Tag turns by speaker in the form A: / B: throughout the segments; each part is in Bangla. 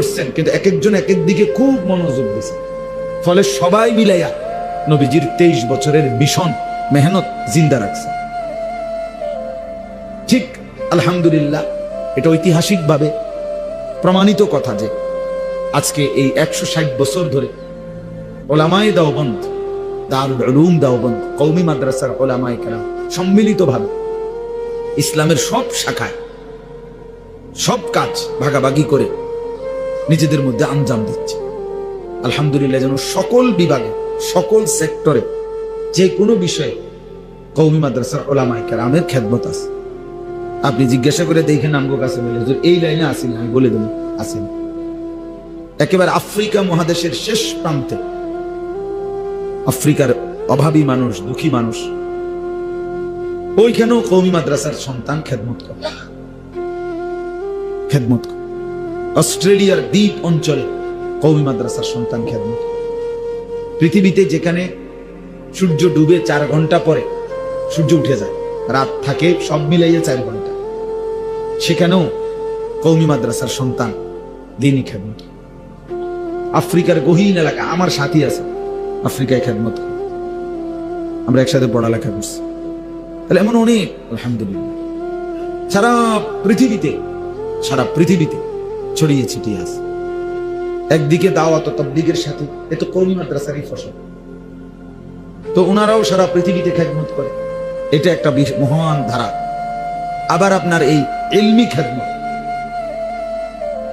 A: করছেন, কিন্তু এক একজন এক এক দিকে খুব মনোযোগ দিয়েছে ফলে সবাই মিলাইয়া নবীজির তেইশ বছরের ভীষণ মেহনত জিন্দা রাখছে ঠিক, আলহামদুলিল্লাহ, এটা ঐতিহাসিকভাবে প্রমাণিত কথা যে আজকে এই একশো ষাট বছর ধরে ওলামায় দাওবন্দ, দারুল উলুম দাওবন্দ কৌমি মাদ্রাসার ওলামাই কেরাম সম্মিলিতভাবে ইসলামের সব শাখায় সব কাজ ভাগাভাগি করে নিজেদের মধ্যে আঞ্জাম দিচ্ছে। আলহামদুলিল্লাহ যেন সকল বিভাগে, সকল সেক্টরে যে কোনো বিষয়ে কৌমি মাদ্রাসার ওলামাই কেরামের খেদমত আছে। আপনি জিজ্ঞাসা করে দেখেন আমগো কাছে বলে এই লাইনে আসেন, আমি বলে দেবো। আসেন। একেবারে আফ্রিকা মহাদেশের শেষ প্রান্তে আফ্রিকার অভাবী মানুষ, দুঃখী মানুষ, ওইখানেও কৌমি মাদ্রাসার সন্তান খেদমত করে। খেদমত করে। অস্ট্রেলিয়ার দ্বীপ অঞ্চলে কৌমি মাদ্রাসার সন্তান খেদমত। পৃথিবীতে যেখানে সূর্য ডুবে চার ঘণ্টা পরে সূর্য উঠে যায়, রাত থাকে সব মিলাইয়ে চার ঘণ্টা সেখানেও কৌমি মাদ্রাসার সন্তান দিনই খেদমত করে। আফ্রিকার গহীন এলাকা আমার সাথী আছে, আফ্রিকায় খেদমত। আমরা একসাথে পড়ালেখা করছি তাহলে এমন অনেক, আলহামদুলিল্লাহ সারা পৃথিবীতে সারা পৃথিবীতে ছড়িয়ে ছিটিয়ে আছে। একদিকে দাওয়াত ও তবলিগের সাথে এ তো কৌমি মাদ্রাসারই ফসল। তো ওনারাও সারা পৃথিবীতে খেদমত করে। এটা একটা মহান ধারা। আবার আপনার এই এলমি খেদমত।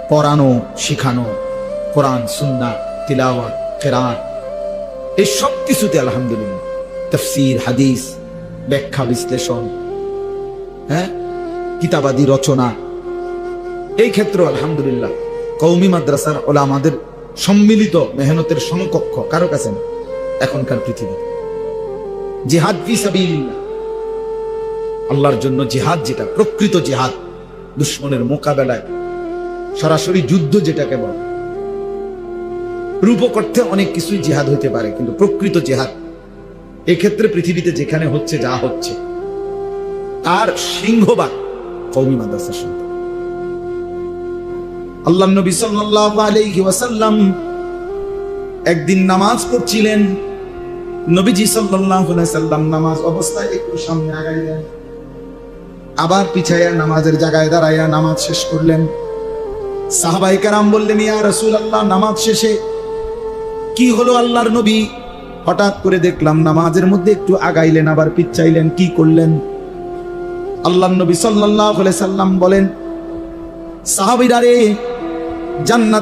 A: পড়ানো, শিখানো, কোরআন সুন্না তিলাওয়াত, কেরাত, এই সব কিছুতে আলহামদুলিল্লাহ। তফসির, হাদিস, ব্যাখ্যা, বিশ্লেষণ হ্যাঁ? কিতাবাদি রচনা এই ক্ষেত্রে আলহামদুলিল্লাহ কৌমি মাদ্রাসার ওলা আমাদের সম্মিলিত মেহনতের সমকক্ষ, কারও কাছে না, এখনকার পৃথিবী। জিহাদ সাবিলিল্লাহ। আল্লাহর জন্য জিহাদ যেটা, প্রকৃত জিহাদ, দুশ্মনের মোকাবেলায়, সরাসরি যুদ্ধ যেটাকে বলে। রূপক অর্থে অনেক কিছুই জিহাদ হইতে পারে, কিন্তু প্রকৃত জিহাদ, এক্ষেত্রে পৃথিবীতে যেখানে হচ্ছে, যা হচ্ছে, তার সিংহবাদ কৌমি মাদ্রাসার সন্তান। আল্লাহ নবী আলাইহি ওয়াসাল্লাম একদিন নামাজ পড়ছিলেন। নবীজি সাল্লাম নামাজ অবস্থায় একটু সামনে আগাইলেন। আবার পিছাইয়া নামাজের জায়গায় দাঁড়াইয়া নামাজ শেষ করলেন। সাহাবাই কারাম বললেন, ইয়া রসুল আল্লাহ নামাজ শেষে কি হলো আল্লাহর নবী? হঠাৎ করে দেখলাম নামাজের মধ্যে একটু আগাইলেন, আবার পিচ্ছাইলেন কি করলেন? আল্লাহ নবী আলাইহি সাল্লাম বলেন, সাহাবীরা রে जन्नत